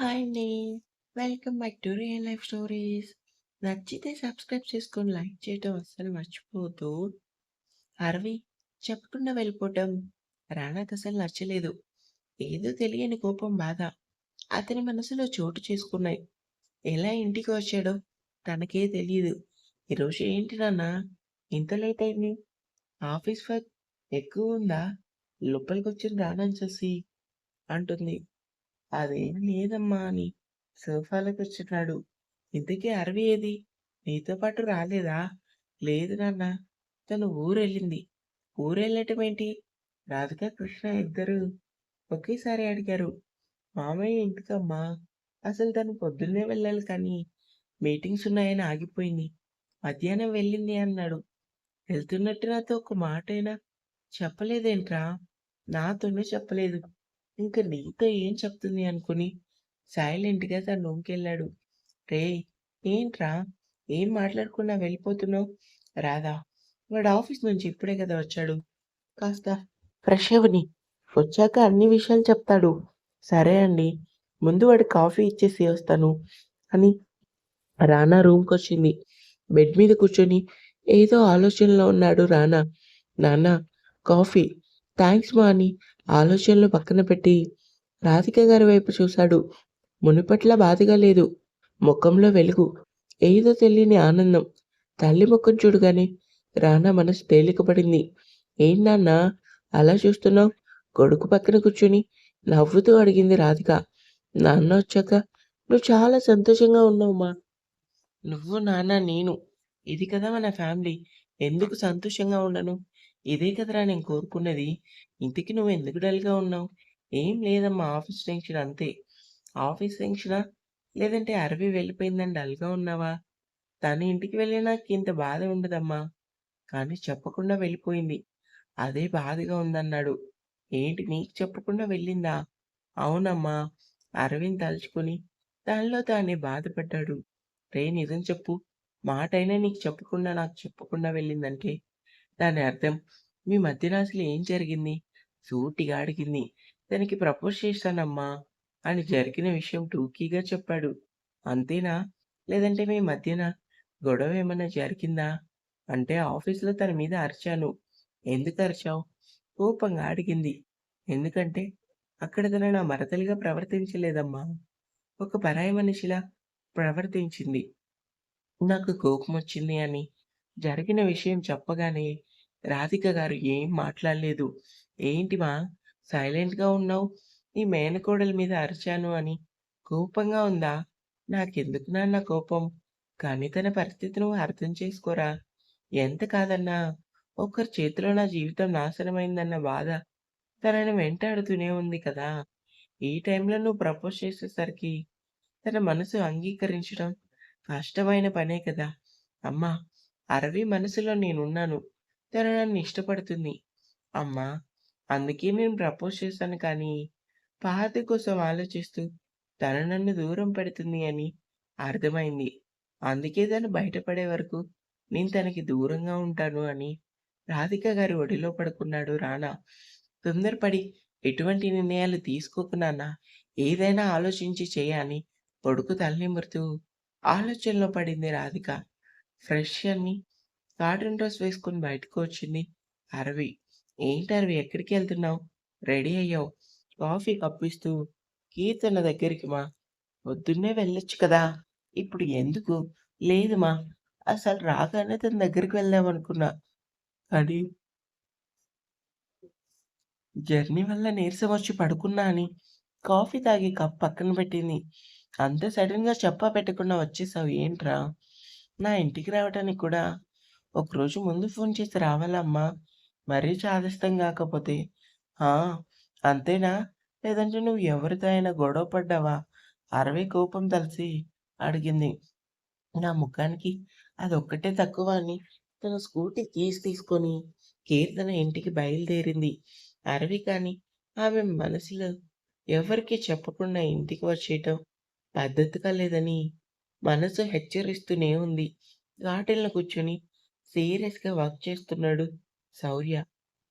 Hi అండి. Welcome back to real life stories. నచ్చితే subscribe చేసుకొని లైక్ చేయటం అస్సలు మర్చిపోవద్దు. అరవి చెప్పకుండా వెళ్ళిపోవటం రానాకసలు నచ్చలేదు. ఏదో తెలియని కోపం, బాధ అతని మనసులో చోటు చేసుకున్నాయి. ఎలా ఇంటికి వచ్చాడో తనకే తెలియదు ఈరోజు ఏంటి నాన్న ఇంత లేట్ అయింది? ఆఫీస్ వర్క్ ఎక్కువ ఉందా లోపలికి వచ్చిన రానని చూసి అంటుంది. అదేం లేదమ్మా అని సోఫాలో కూర్చున్నాడు. ఇంతకీ అరవి ఏది? నీతో పాటు రాలేదా? లేదు నాన్న. తను ఊరెళ్ళింది. ఊరెళ్ళటమేంటి? రాధిక, కృష్ణ ఇద్దరూ ఒకేసారి అడిగారు. మామయ్య ఇంటికమ్మా అసలు తను పొద్దున్నే వెళ్ళాలి కానీ మీటింగ్స్ ఉన్నాయని ఆగిపోయింది. మధ్యాహ్నం వెళ్ళింది అన్నాడు. వెళ్తున్నట్టు నాతో ఒక్క మాటైనా చెప్పలేదేంట్రా? నాతోనే చెప్పలేదు. ఇంక నీతో ఏం చెప్తుంది అనుకుని సైలెంట్‌గా తన రూమ్‌కెళ్ళాడు. రేయ్! ఏంట్రా? ఏం మాట్లాడకుండా వెళ్ళిపోతున్నావు? రాధా! వాడు ఆఫీస్ నుంచి ఇప్పుడే కదా వచ్చాడు. కాస్త ఫ్రెష్ అవ్వని. వచ్చాక అన్ని విషయాలు చెప్తాడు. సరే అండి. ముందు వాడు కాఫీ ఇచ్చేసి వస్తాను అని రానా రూమ్కి వచ్చింది బెడ్ మీద కూర్చొని ఏదో ఆలోచనలో ఉన్నాడు రానా. నాన్న కాఫీ. థ్యాంక్స్ మా అని ఆలోచనలు పక్కన పెట్టి రాధిక గారి వైపు చూశాడు. మునుపట్లా బాధగా లేదు. ముఖంలో వెలుగు. ఏదో తెలియని ఆనందం. తల్లి ముఖం చూడగానే రానా మనసు తేలికపడింది. ఏం నాన్నా అలా చూస్తున్నావు? కొడుకు పక్కన కూర్చొని నవ్వుతూ అడిగింది రాధిక. నాన్న వచ్చాక నువ్వు చాలా సంతోషంగా ఉన్నావుమా నువ్వు, నాన్న, నేను. ఇది కదా మన ఫ్యామిలీ. ఎందుకు సంతోషంగా ఉండను? ఇదే కదరా నేను కోరుకున్నది. ఇంటికి నువ్వు ఎందుకు డల్‌గా ఉన్నావు? ఏం లేదమ్మా ఆఫీస్ టెన్షన్ అంతే. ఆఫీస్ టెన్షనా? లేదంటే అరవి వెళ్ళిపోయిందని డల్‌గా ఉన్నావా? తను ఇంటికి వెళ్ళినాక ఇంత బాధ ఉండదమ్మా. కానీ చెప్పకుండా వెళ్ళిపోయింది. అదే బాధగా ఉందన్నాడు. ఏంటి నీకు చెప్పకుండా వెళ్ళిందా? అవునమ్మా. అరవింద్ తలుచుకుని తనలో తానే బాధపడ్డాడు. రే నిజం చెప్పు. మాటైనా నీకు చెప్పకుండా నాకు చెప్పకుండా వెళ్ళిందంటే దాని అర్థం మీ మధ్యన అసలు ఏం జరిగింది? సూటిగా అడిగింది. తనకి ప్రపోజ్ చేశానమ్మా అని జరిగిన విషయం టూకీగా చెప్పాడు. అంతేనా? లేదంటే మీ మధ్యన గొడవ ఏమన్నా జరిగిందా? అంటే ఆఫీస్‌లో తన మీద అరిచాను. ఎందుకు అరిచావు? కోపంగా అడిగింది. ఎందుకంటే అక్కడ తన నా మరతలుగా ప్రవర్తించలేదమ్మా. ఒక పరాయి మనిషిలా ప్రవర్తించింది. నాకు కోపం వచ్చింది అని జరిగిన విషయం చెప్పగానే రాధిక గారు ఏం మాట్లాడలేదు. ఏంటి మా సైలెంట్‌గా ఉన్నావు? నీ మేనకోడలి మీద అరిచాను అని కోపంగా ఉందా? నాకెందుకు నాన్న కోపం? కానీ తన పరిస్థితి నువ్వు అర్థం చేసుకోరా? ఎంత కాదన్నా ఒకరి చేతిలో నా జీవితం నాశనమైందన్న బాధ తనని వెంటాడుతూనే ఉంది కదా! ఈ టైంలో నువ్వు ప్రపోజ్ చేసేసరికి తన మనసు అంగీకరించడం కష్టమైన పనే కదా! అమ్మా! అరవి మనసులో నేనున్నాను. తను నన్ను ఇష్టపడుతుంది. అమ్మా! అందుకే నేను ప్రపోజ్ చేశాను కానీ, పాత కోసం ఆలోచిస్తూ తను నన్ను దూరం పెడుతుంది అని అర్థమైంది. అందుకే తను బయటపడే వరకు నేను తనకి దూరంగా ఉంటాను అని రాధిక గారి ఒడిలో పడుకున్నాడు రానా. తొందరపడి ఎటువంటి నిర్ణయాలు తీసుకోకు నాన్న. ఏదైనా ఆలోచించి చేయని అని కొడుకు తలనిమురుతూ ఆలోచనలో పడింది రాధిక. ఫ్రెష్ అని కాటన్ డ్రెస్ వేసుకొని బయటకు వచ్చింది అరవి. ఏంటి అరవి ఎక్కడికి వెళ్తున్నావు? రెడీ అయ్యావు. కాఫీ కప్పిస్తూ కీర్తన దగ్గరికి మా. పొద్దున్నే వెళ్ళొచ్చు కదా! ఇప్పుడు ఎందుకు? లేదు మా. అసలు రాగానే తన దగ్గరికి వెళ్దామనుకున్నా. కానీ జర్నీ వల్ల నీరసం వచ్చి పడుకున్నా అని కాఫీ తాగి కప్ పక్కన పెట్టింది. అంత సడన్‌గా చెప్పా పెట్టకుండా వచ్చేసావు ఏంట్రా? నా ఇంటికి రావటానికి కూడా ఒకరోజు ముందు ఫోన్ చేసి రావాలమ్మా. మరీ చాదస్తం కాకపోతే అంతేనా? లేదంటే నువ్వు ఎవరితో అయినా గొడవ పడ్డావా? అరవి కోపం తలిసి అడిగింది. నా ముఖానికి అదొక్కటే తక్కువ అని తన స్కూటీ కీస్ తీసుకొని కీర్తన ఇంటికి బయలుదేరింది. అరవి కానీ ఆమె మనసులో ఎవరికి చెప్పకుండా ఇంటికి వచ్చేయటం పద్ధతిగా లేదని మనసు హెచ్చరిస్తూనే ఉంది. గార్డెన్‌లో కూర్చొని సీరియస్‌గా వర్క్ చేస్తున్నాడు శౌర్య.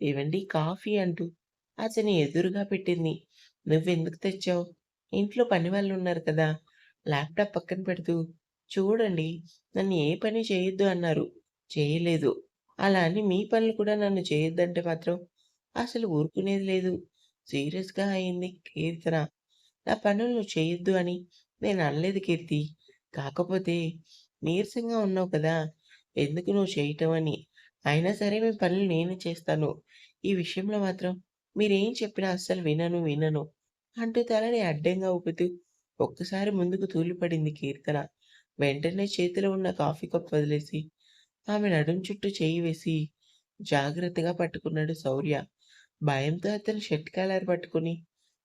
ఇవండి కాఫీ అంటూ అతని ఎదురుగా పెట్టింది. నువ్వెందుకు తెచ్చావు? ఇంట్లో పని వాళ్ళు ఉన్నారు కదా! ల్యాప్‌టాప్ పక్కన పెడుతూ, చూడండి నన్ను ఏ పని చేయొద్దు అన్నారు. చేయలేదు. అలా అని మీ పనులు కూడా నన్ను చేయొద్దంటే మాత్రం అసలు ఊరుకునేది లేదు. సీరియస్‌గా అయింది కీర్తన. నా పనులు నువ్వు చేయొద్దు అని నేను అనలేదు కీర్తి. కాకపోతే నీరసంగా ఉన్నావు కదా! ఎందుకు నువ్వు చేయటం అని. అయినా సరే మీ పనులు నేనే చేస్తాను. ఈ విషయంలో మాత్రం మీరేం చెప్పినా అస్సలు వినను, వినను అంటూ తలని అడ్డంగా ఊపుతూ ఒక్కసారి ముందుకు తూలిపడింది కీర్తన. వెంటనే చేతిలో ఉన్న కాఫీ కప్ వదిలేసి ఆమె నడుం చుట్టూ చేయి వేసి జాగ్రత్తగా పట్టుకున్నాడు శౌర్య. భయంతో అతను షర్ట్ కాలర్ పట్టుకొని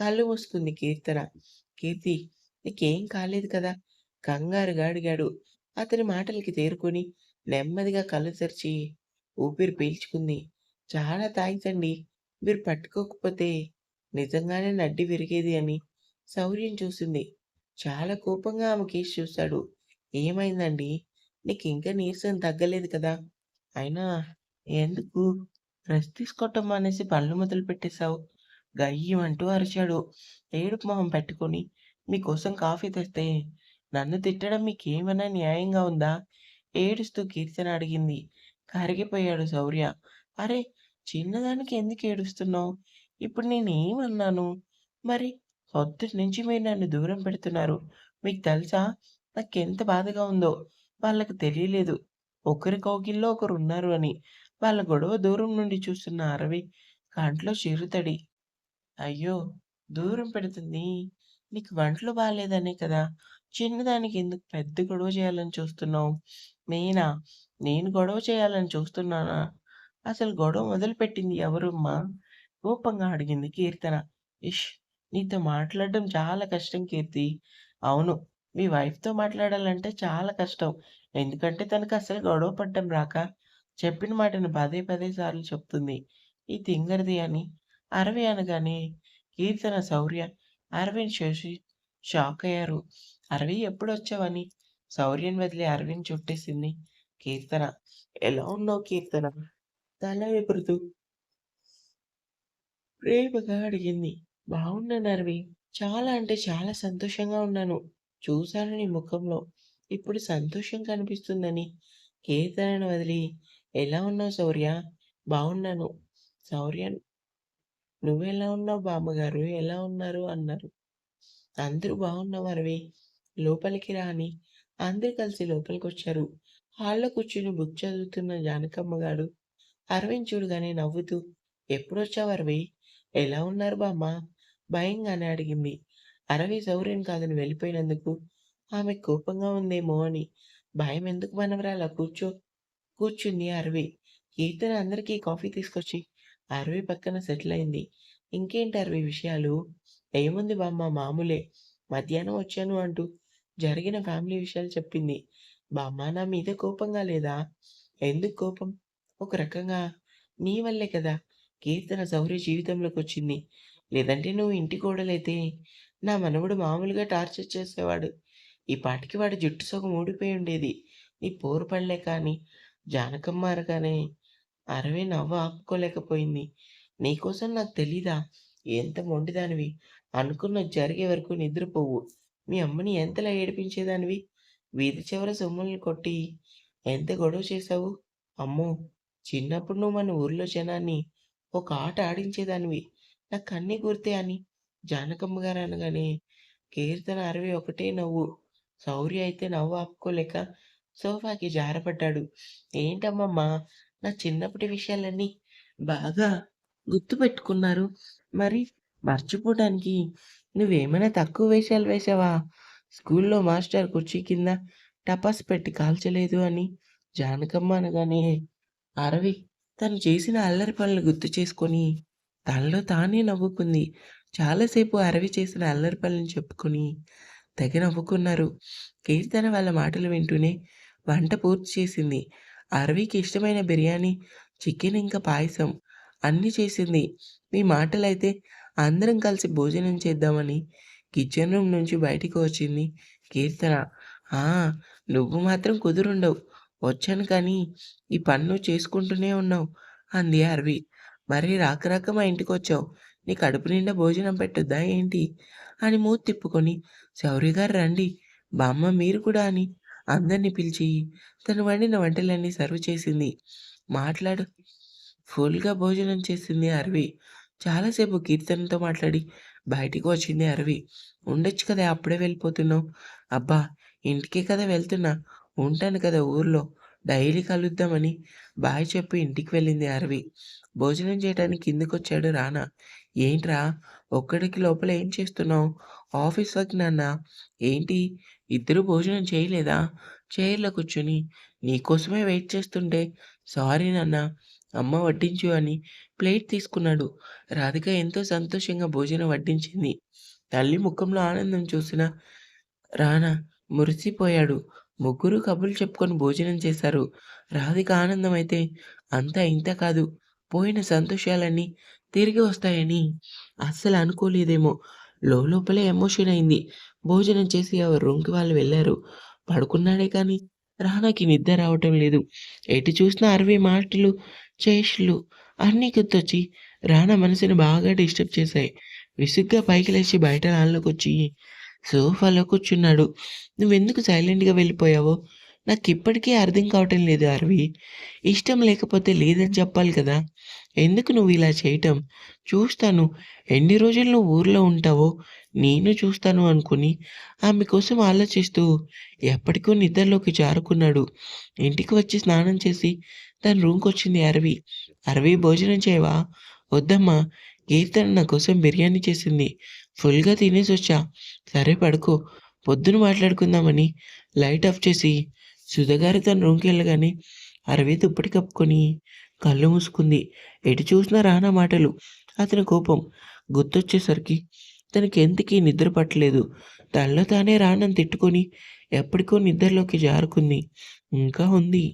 కళ్ళు మూసుకుంది కీర్తన. కీర్తి నీకేం కాలేదు కదా! కంగారుగా అడిగాడు. అతని మాటలకి తేరుకొని నెమ్మదిగా కళ్ళు తెరిచి ఊపిరి పీల్చుకుంది. చాలా థాంక్స్ అండి. మీరు పట్టుకోకపోతే నిజంగానే నడ్డి విరిగేది అని శౌర్యం చూసింది. చాలా కోపంగా ఆమె కేసు చూశాడు. ఏమైందండి? నీకు ఇంకా నీరసం తగ్గలేదు కదా! అయినా ఎందుకు రెస్ట్ తీసుకోవటం అనేసి పనులు మొదలుపెట్టేశావు? గయ్యిమంటూ అరిచాడు. ఏడుపు మొహం పెట్టుకొని మీకోసం కాఫీ తెస్తే నన్ను తిట్టడం మీకేమైనా న్యాయంగా ఉందా? ఏడుస్తూ కీర్తన అడిగింది. కరిగిపోయాడు శౌర్య. అరే చిన్నదానికి ఎందుకు ఏడుస్తున్నావు? ఇప్పుడు నేనేమన్నాను? మరి పొద్దున్నుంచి మీరు నన్ను దూరం పెడుతున్నారు. మీకు తెలుసా? నాకెంత బాధగా ఉందో. వాళ్ళకి తెలియలేదు. ఒకరి కౌగిల్లో ఒకరున్నారు అని. వాళ్ళ గొడవ దూరం నుండి చూస్తున్న అరవి కంట్లో చిరుతడి. అయ్యో! దూరం పెడుతుంది. నీకు వంటలు బాగాలేదనే కదా! చిన్నదానికి ఎందుకు పెద్ద గొడవ చేయాలని చూస్తున్నావు? నేనా? నేను గొడవ చేయాలని చూస్తున్నానా? అసలు గొడవ మొదలుపెట్టింది ఎవరమ్మా? కోపంగా అడిగింది కీర్తన. ఇష్! నీతో మాట్లాడడం చాలా కష్టం కీర్తి. అవును. మీ వైఫ్‌తో మాట్లాడాలంటే చాలా కష్టం. ఎందుకంటే తనకు అసలు గొడవ పడ్డం రాక చెప్పిన మాటను పదే పదే సార్లు చెప్తుంది. ఈ తింగరది అని అరవి అనగానే కీర్తన, శౌర్య అరవింద్ శశి షాక్ అయ్యారు అరవి ఎప్పుడు వచ్చావని శౌర్యని వదిలి అరవిని చుట్టేసింది కీర్తన. ఎలా ఉన్నావు కీర్తన? తల ఎగురుతూ ప్రేమగా అడిగింది. బాగున్నాను అరవి. చాలా అంటే చాలా సంతోషంగా ఉన్నాను. చూశాను నీ ముఖంలో ఇప్పుడు సంతోషం కనిపిస్తుందని కీర్తనను వదిలి ఎలా ఉన్నావు శౌర్య? బాగున్నాను శౌర్య నువ్వెలా ఉన్నావు బామ్మగారు? ఎలా ఉన్నారు? అన్నారు. అందరూ బాగున్నావు అరవి. లోపలికి రా అని అందరూ కలిసి లోపలికొచ్చారు. హాల్‌లో కూర్చుని బుక్ చదువుతున్న జానకమ్మ గారు అరవింద్ చూడగానే నవ్వుతూ ఎప్పుడొచ్చావు అరవి? ఎలా ఉన్నారు బామ్మ? భయంగానే అడిగింది. అరవి సౌర్యం కాదని వెళ్ళిపోయినందుకు ఆమె కోపంగా ఉందేమో అని. భయం ఎందుకు మనవరాలా కూర్చో. కూర్చుంది అరవి. కీర్తన అందరికీ కాఫీ తీసుకొచ్చి అరవి పక్కన సెటిల్ అయింది. ఇంకేంటి అరవి విషయాలు? ఏముంది బామ్మ మామూలే. మధ్యాహ్నం వచ్చాను అంటూ జరిగిన ఫ్యామిలీ విషయాలు చెప్పింది. బామ్మ నా మీద కోపంగా లేదా? ఎందుకు కోపం? ఒక రకంగా నీ వల్లే కదా కీర్తన శౌర్య జీవితంలోకొచ్చింది. లేదంటే నువ్వు ఇంటి కోడలైతే నా మనవడు మామూలుగా టార్చర్ చేసేవాడు. ఈ పాటికి వాడి జుట్టు సగం ఊడిపోయి ఉండేది. నీ పోరు పడలే కానీ జానకమ్మ అనగానే అరవే నవ్వు ఆపుకోలేకపోయింది. నీకోసం నాకు తెలీదా? ఎంత మొండిదానివి. అనుకున్నది జరిగే వరకు నిద్రపోవు. మీ అమ్మని ఎంతలా ఏడిపించేదానివి. వీధి చివర సొమ్ముల్ని కొట్టి ఎంత గొడవ చేశావు. అమ్మో! చిన్నప్పుడు నువ్వు మన ఊర్లో జనాన్ని ఒక ఆట ఆడించేదానివి. నాకు అన్ని గుర్తే అని జానకమ్మ గారు అనగానే కీర్తన, అరవి ఒకటే నవ్వు. శౌర్య అయితే నవ్వు ఆపుకోలేక సోఫాకి జారపడ్డాడు. ఏంటమ్మమ్మా! నా చిన్నప్పటి విషయాలన్నీ బాగా గుర్తుపెట్టుకున్నారు. మరి మర్చిపోవడానికి నువ్వేమైనా తక్కువ వేషాలు వేశావా? స్కూల్లో మాస్టర్ కుర్చీ కింద టపాస్ పెట్టి కాల్చలేదు అని జానకమ్మ అనగానే అరవి తను చేసిన అల్లరి పనులు గుర్తు చేసుకొని తనలో తానే నవ్వుకుంది. చాలాసేపు అరవి చేసిన అల్లరి పనులను చెప్పుకొని తెగ నవ్వుకున్నారు. కీర్తన వాళ్ళ మాటలు వింటూనే వంట పూర్తి చేసింది. అరవికి ఇష్టమైన బిర్యానీ, చికెన్ ఇంకా పాయసం అన్నీ చేసింది. మీ మాటలైతే అందరం కలిసి భోజనం చేద్దామని కిచెన్ రూమ్ నుంచి బయటికి వచ్చింది కీర్తన. ఆ! నువ్వు మాత్రం కుదురుండవు. వచ్చాను కానీ ఈ పన్ను చేసుకుంటూనే ఉన్నావు అంది అరవి. మరి రాక రాక మా ఇంటికొచ్చావు. నీ కడుపు నిండా భోజనం పెట్టొద్దా ఏంటి? అని మూతి తిప్పుకొని శౌరి గారు రండి బామ్మ మీరు కూడా అని అందరిని పిలిచి తను వండిన వంటలన్నీ సర్వ్ చేసింది మాట్లాడు ఫుల్గా భోజనం చేసింది అరవి చాలాసేపు కీర్తనతో మాట్లాడి బయటికి వచ్చింది అరవి. ఉండొచ్చు కదా అప్పుడే వెళ్ళిపోతున్నావు. అబ్బా ఇంటికే కదా వెళ్తున్నా. ఉంటాను కదా ఊర్లో. డైలీ కలుద్దామని బాయ్ చెప్పి ఇంటికి వెళ్ళింది అరవి. భోజనం చేయడానికి కిందకు వచ్చాడు రానా. ఏంట్రా ఒక్కడికి లోపల ఏం చేస్తున్నావు? ఆఫీస్ వర్క్ నాన్న? ఏంటి? ఇద్దరు భోజనం చేయలేదా? చైర్లో కూర్చొని. నీకోసమే వెయిట్ చేస్తుంటే. సారీ నాన్న. అమ్మ వడ్డించు అని ప్లేట్ తీసుకున్నాడు. రాధిక ఎంతో సంతోషంగా భోజనం వడ్డించింది. తల్లి ముఖంలో ఆనందం చూసిన రానా మురిసిపోయాడు. ముగ్గురు కబుర్లు చెప్పుకొని భోజనం చేశారు. రాధిక ఆనందం అయితే అంతా ఇంత కాదు. పోయిన సంతోషాలన్నీ తిరిగి వస్తాయని అస్సలు అనుకోలేదేమో. లోపలే ఎమోషన్ అయింది. భోజనం చేసి ఎవరు రూమ్కి వాళ్ళు వెళ్ళారు. పడుకున్నాడే కానీ రానాకి నిద్ర రావటం లేదు. ఎటు చూసినా అరవై మాటలు చేష్లు అన్నీ గుర్తొచ్చి రానా మనసుని బాగా డిస్టర్బ్ చేశాయి. విసుగ్గా పైకి లేచి బయట నాళ్ళకి వచ్చి సోఫాలో కూర్చున్నాడు. నువ్వెందుకు సైలెంట్గా వెళ్ళిపోయావో? నాకు ఇప్పటికీ అర్థం కావటం లేదు అరవి. ఇష్టం లేకపోతే లేదని చెప్పాలి కదా. ఎందుకు నువ్వు ఇలా చేయటం? చూస్తాను. ఎన్ని రోజులు నువ్వు ఊర్లో ఉంటావో నేను చూస్తాను అనుకుని ఆమె కోసం ఆలోచిస్తూ ఎప్పటికో నిద్రలోకి జారుకున్నాడు. ఇంటికి వచ్చి స్నానం చేసి తన రూమ్కి వచ్చింది అరవి. అరవి భోజనం చేయవా? వద్దమ్మా. కీర్తన నా కోసం బిర్యానీ చేసింది. ఫుల్గా తినేసి వచ్చా సరే పడుకో. పొద్దున మాట్లాడుకుందామని లైట్ ఆఫ్ చేసి సుధగారి తన రూమ్కి వెళ్ళగానే అరవి దుప్పటి కప్పుకొని కళ్ళు మూసుకుంది. ఎటు చూసినా రానా మాటలు. అతని కోపం గుర్తొచ్చేసరికి తనకి ఎందుకీ నిద్ర పట్టలేదు. తనలో తానే రానని తిట్టుకొని ఎప్పటికో నిద్రలోకి జారుకుంది. ఇంకా ఉంది.